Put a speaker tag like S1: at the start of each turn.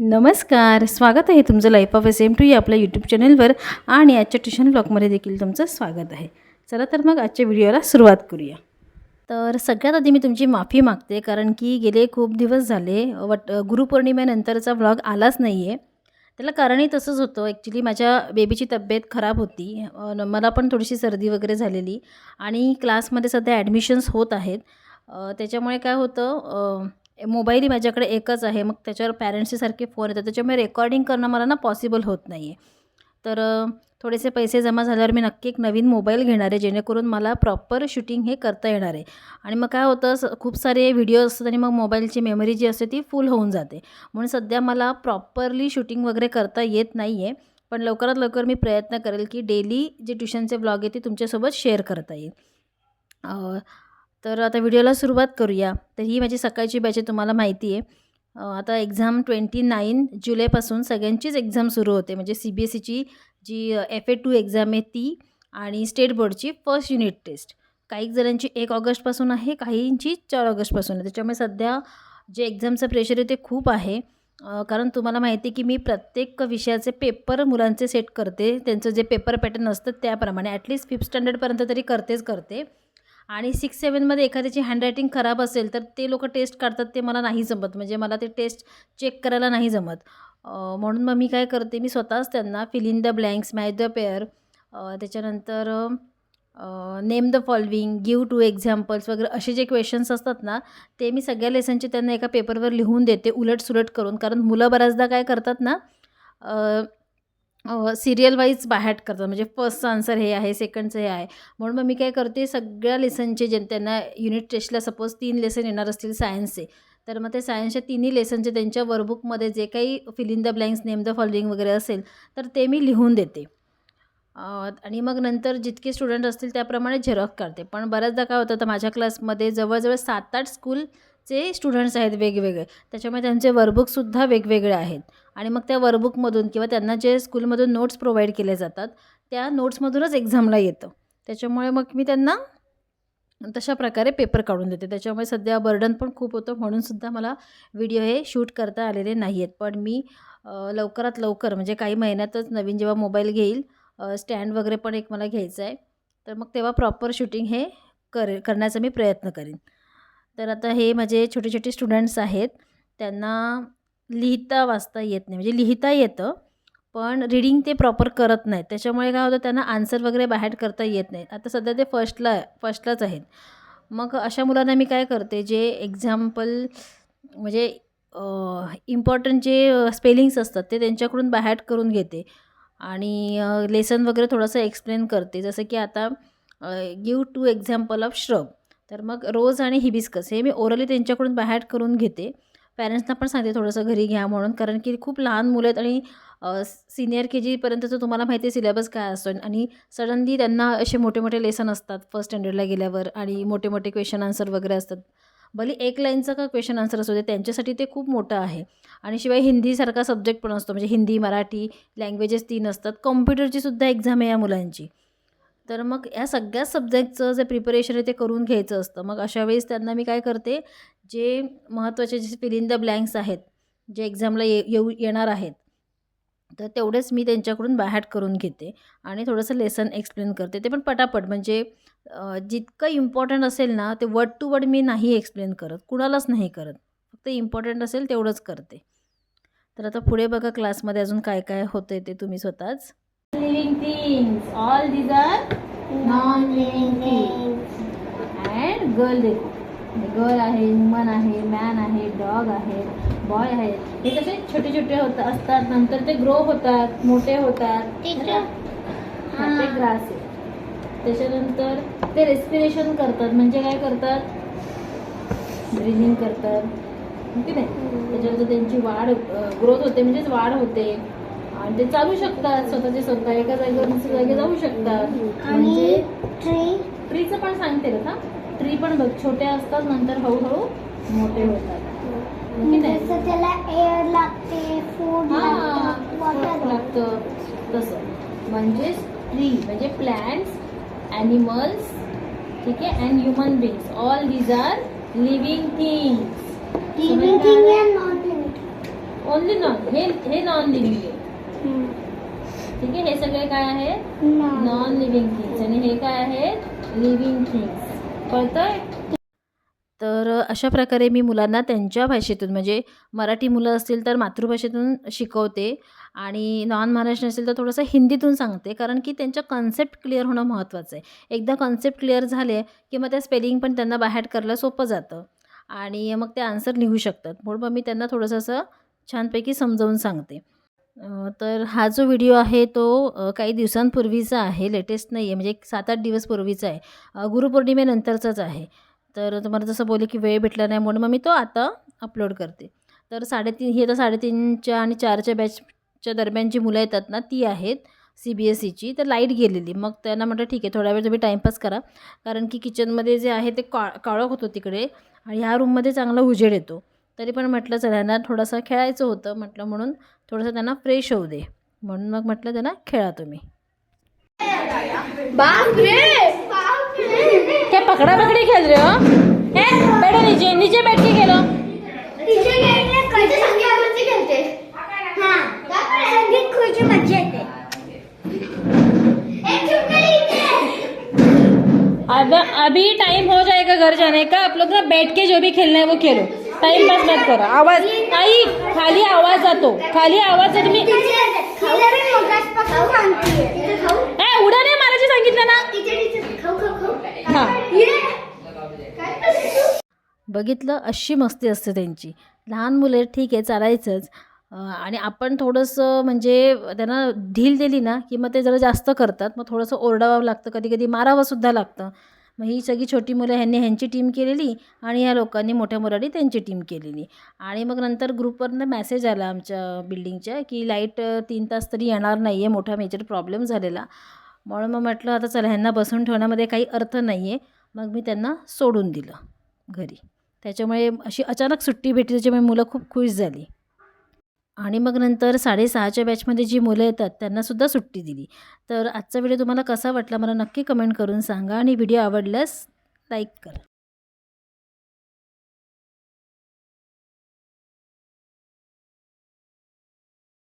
S1: नमस्कार स्वागत आहे तुमचं life of S M two या आपल्या यूट्यूब चॅनलवर आणि आजच्या ट्युशन ब्लॉगमध्ये देखील तुमचं स्वागत आहे. चला तर मग आजच्या व्हिडिओला सुरुवात करूया. तर सगळ्यात आधी मी तुमची माफी मागते कारण की गेले खूप दिवस झाले वट गुरुपौर्णिमेनंतरचा व्लॉग आलाच नाही आहे त्याला कारणही तसंच होतं. ॲक्च्युली माझ्या बेबीची तब्येत खराब होती. मला पण थोडीशी सर्दी वगैरे झालेली आणि क्लासमध्ये सध्या ॲडमिशन्स होत आहेत. त्याच्यामुळे काय होतं मोबाईलही माझ्याकडे एकच आहे. मग त्याच्यावर पॅरेंट्सचे सारखे फोन येतात. त्याच्यामुळे रेकॉर्डिंग करणं मला ना पॉसिबल होत नाही आहे तर थोडेसे पैसे जमा झाल्यावर मी नक्की एक नवीन मोबाईल घेणार आहे जेणेकरून मला प्रॉपर शूटिंग हे करता येणार आहे. आणि मग काय होतं स खूप सारे व्हिडिओ असतात आणि मग मोबाईलची मेमरी जी असते ती फुल होऊन जाते. म्हणून सध्या मला प्रॉपरली शूटिंग वगैरे करता येत नाही आहे पण लवकरात लवकर मी प्रयत्न करेल की डेली जे ट्युशनचे ब्लॉग आहे ते तुमच्यासोबत शेअर करता येईल. तर आता व्हिडिओला सुरुवात करूया. तर ही माझी सकाळची बॅच आहे तुम्हाला माहिती आहे. आता एक्झाम ट्वेंटी नाईन जुलैपासून सगळ्यांचीच एक्झाम सुरू होते. म्हणजे सी बी एस सीची जी एफ ए टू एक्झाम आहे ती आणि स्टेट बोर्डची फर्स्ट युनिट टेस्ट काही जणांची एक ऑगस्टपासून आहे काहींची चार ऑगस्टपासून आहे. त्याच्यामुळे सध्या जे एक्झामचं प्रेशर आहे ते खूप आहे. कारण तुम्हाला माहिती आहे की मी प्रत्येक विषयाचे पेपर मुलांचे सेट करते. त्यांचं जे पेपर पॅटर्न असतं त्याप्रमाणे ॲटलिस्ट फिफ्थ स्टँडर्डपर्यंत तरी करतेच करते. आणि सिक्स सेवनमध्ये एखाद्याची हँडरायटिंग खराब असेल तर ते लोक टेस्ट काढतात ते मला नाही जमत. म्हणजे मला ते टेस्ट चेक करायला नाही जमत. म्हणून मग मी काय करते मी स्वतःच त्यांना fill in the blanks match the pair त्याच्यानंतर name the following give two examples वगैरे असे जे क्वेश्चन्स असतात ना ते मी सगळ्या लेसनचे त्यांना एका पेपरवर लिहून देते उलट सुलट करून. कारण मुलं बऱ्याचदा काय करतात ना सिरियल वाईज बाहेर करतात. म्हणजे फर्स्टचं आन्सर हे आहे सेकंडचं हे आहे. म्हणून मग मी काय करते सगळ्या लेसनचे जे त्यांना युनिट टेस्टला सपोज तीन लेसन येणार असतील सायन्सचे तर मग ते सायन्सच्या तिन्ही लेसनचे त्यांच्या वर्कबुकमध्ये जे काही fill in the blanks name the following वगैरे असेल तर ते मी लिहून देते. आणि मग नंतर जितके स्टुडंट असतील त्याप्रमाणे झेरॉक्स करते पण बऱ्याचदा काय होतं तर माझ्या क्लासमध्ये जवळजवळ सात आठ स्कूल चे स्टुडंट्स आहेत वेगवेगळे. त्याच्यामुळे त्यांचे वर्कबुकसुद्धा वेगवेगळे आहेत. आणि मग त्या वर्कबुकमधून किंवा त्यांना जे स्कूलमधून नोट्स प्रोव्हाइड केले जातात त्या नोट्समधूनच एक्झामला येतं. त्याच्यामुळे मग मी त्यांना तशा प्रकारे पेपर काढून देते. त्याच्यामुळे सध्या बर्डन पण खूप होतं म्हणूनसुद्धा मला व्हिडिओ हे शूट करता आलेले नाही आहेत पण मी लवकरात लवकर म्हणजे काही महिन्यातच नवीन जेव्हा मोबाईल घेईल स्टँड वगैरे पण एक मला घ्यायचं आहे तर मग तेव्हा प्रॉपर शूटिंग हे करे करण्याचा मी प्रयत्न करीन. तर आता हे माझे छोटे छोटे स्टुडंट्स आहेत. त्यांना लिहिता वाचता येत नाही. म्हणजे लिहिता येतं पण रीडिंग ते प्रॉपर करत नाहीत. त्याच्यामुळे काय होतं त्यांना आन्सर वगैरे बाहेर करता येत नाही. आता सध्या ते फर्स्टला फर्स्टलाच आहेत. मग अशा मुलांना मी काय करते जे एक्झाम्पल म्हणजे इम्पॉर्टंट जे स्पेलिंग्स असतात ते त्यांच्याकडून बाहेर करून घेते. आणि लेसन वगैरे थोडंसं एक्सप्लेन करते. जसं की आता give two example of shrub तर मग रोज आणि हिबिस्कस हे मी ओरली त्यांच्याकडून बाहेर करून घेते. पॅरेंट्सना पण सांगते थोडंसं घरी घ्या म्हणून कारण की खूप लहान मुलं आहेत आणि सिनियर के जीपर्यंतचं तुम्हाला माहिती आहे सिलेबस काय असतो आणि सडनली त्यांना असे मोठे मोठे लेसन असतात फर्स्ट स्टँडर्डला गेल्यावर आणि मोठे मोठे क्वेश्चन आन्सर वगैरे असतात. भले एक लाईनचा का क्वेश्चन आन्सर असू दे त्यांच्यासाठी ते खूप मोठं आहे. आणि शिवाय हिंदीसारखा सब्जेक्ट पण असतो म्हणजे हिंदी मराठी लँग्वेजेस तीन असतात. कॉम्प्युटरची सुद्धा एक्झाम आहे या मुलांची. तर मग या सगळ्या सब्जेक्टचं जे प्रिपरेशन आहे ते करून घ्यायचं असतं. मग अशा वेळेस त्यांना मी काय करते जे महत्त्वाचे जे फिल इन द ब्लँक्स आहेत जे एक्झामला ये येऊ येणार आहेत तर तेवढेच मी त्यांच्याकडून बाहेर करून घेते आणि थोडंसं लेसन एक्सप्लेन करते. ते पण पटापट म्हणजे जितकं इम्पॉर्टंट असेल ना ते वर्ड टू वर्ड मी नाही एक्सप्लेन करत कुणालाच नाही करत. फक्त इम्पॉर्टंट असेल तेवढंच करते. तर आता पुढे बघा क्लासमध्ये अजून काय काय होतं ते तुम्ही स्वतःच. Living things all these are non living things and girl देखो. गर्ल आहे ह्युमन आहे मॅन आहे डॉग आहे बॉय आहे. हे कसे छोटे छोटे होत असतात. नंतर ते ग्रो होतात मोठे होतात. ते ग्रास आहे. त्याच्यानंतर ते रेस्पिरेशन करतात. म्हणजे काय करतात? ब्रिदिंग करतात. हो की नाही त्याच्यानंतर त्यांची वाढ ग्रोथ होते. म्हणजेच वाढ होते. आणि ते चालू शकतात स्वतःचे स्वतः एका जागेवर दुसऱ्या जागी जाऊ शकतात. म्हणजे
S2: ट्री?
S1: ट्रीचं पण सांगते का ट्री पण बघ छोटे असतात नंतर हळूहळू मोठे होतात. हो
S2: जसं त्याला एअर लागते फूड लागतं
S1: तसं. म्हणजेच ट्री म्हणजे प्लॅन्ट्स ॲनिमल्स ठीक आहे and human beings all these are living things only non हे हे नॉन लिव्हिंग आहे ठीक आहे हे सगळे काय आहे नॉन लिव्हिंग थिंग्स आणि हे काय आहे लिव्हिंग थिंग्स कळतंय? तर अशा प्रकारे मी मुलांना त्यांच्या भाषेतून म्हणजे मराठी मुलं असतील तर मातृभाषेतून शिकवते आणि नॉन महाराष्ट्र असेल तर थोडंसं हिंदीतून सांगते कारण की त्यांच्या कन्सेप्ट क्लिअर होणं महत्त्वाचं आहे. एकदा कन्सेप्ट क्लिअर झाले की मग त्या स्पेलिंग पण त्यांना बाहेर करायला सोपं जातं आणि मग ते आन्सर लिहू शकतात. म्हणून मग मी त्यांना थोडंसं असं छानपैकी समजावून सांगते. तर हा जो व्हिडिओ आहे तो काही दिवसांपूर्वीचा आहे लेटेस्ट नाही आहे म्हणजे एक सात आठ दिवस पूर्वीचा आहे. गुरुपौर्णिमेनंतरचाच आहे. तर तुम्हाला जसं बोलले की वेळ भेटला नाही म्हणून मग मी तो आता अपलोड करते. तर साडेतीन ही आता साडेतीनच्या आणि चारच्या बॅचच्या दरम्यान जी मुलं येतात ना ती आहेत सी बी एस सीची तर लाइट गेलेली. मग त्यांना म्हटलं ठीक आहे थोडा वेळ तुम्ही टाईमपास करा. कारण की किचनमध्ये जे आहे ते का काळोख होतो तिकडे आणि ह्या रूममध्ये चांगला उजेड येतो. तरी पण म्हटलं चला थोडंसं खेळायचं होतं म्हटलं म्हणून थोडंसं त्यांना फ्रेश होऊ दे. म्हणून मग म्हटलं त्यांना खेळा तुम्ही. क्या पकड़ा पकड़ी खेल रहे हो बैठो नीचे नीचे बैठ के खेलो अब अभी टाइम हो जाएगा घर जाने का। आप लोग ना बैठ के जो भी खेलना है वो खेलो। टाइम पास मत करो. आवाज आई खाली आवाज जातो. खाली आवाज जातो. मी ए, उड्या नाही मारायची सांगितलं ना? हा. बघितलं अशी मस्ती असते त्यांची. लहान मुले ठीक आहे चालायचंच. आणि आपण थोडंसं म्हणजे त्यांना ढील दिली ना की मग ते जरा जास्त करतात. मग थोडंसं ओरडावं लागतं. कधी कधी मारावंसुद्धा लागतं. मग ही सगळी छोटी मुलं ह्यांनी ह्यांची टीम केलेली आणि ह्या लोकांनी मोठ्या मुलांनी त्यांची टीम केलेली. आणि मग नंतर ग्रुपवरनं मॅसेज आला आमच्या बिल्डिंगच्या की लाइट तीन तास तरी येणार नाही आहे मोठा मेजर प्रॉब्लेम झालेला. म्हणून मग म्हटलं आता चला ह्यांना बसून ठेवण्यामध्ये काही अर्थ नाही आहे मग मी त्यांना सोडून दिलं घरी. त्याच्यामुळे अशी अचानक सुट्टी भेटली त्याच्यामुळे मुलं खूप खुश झाली. आणि मग नंतर साडेसहाच्या बॅचमध्ये जी मुलं येतात त्यांनासुद्धा सुट्टी दिली. तर आजचा व्हिडिओ तुम्हाला कसा वाटला मला नक्की कमेंट करून सांगा आणि व्हिडिओ आवडल्यास लाईक करा.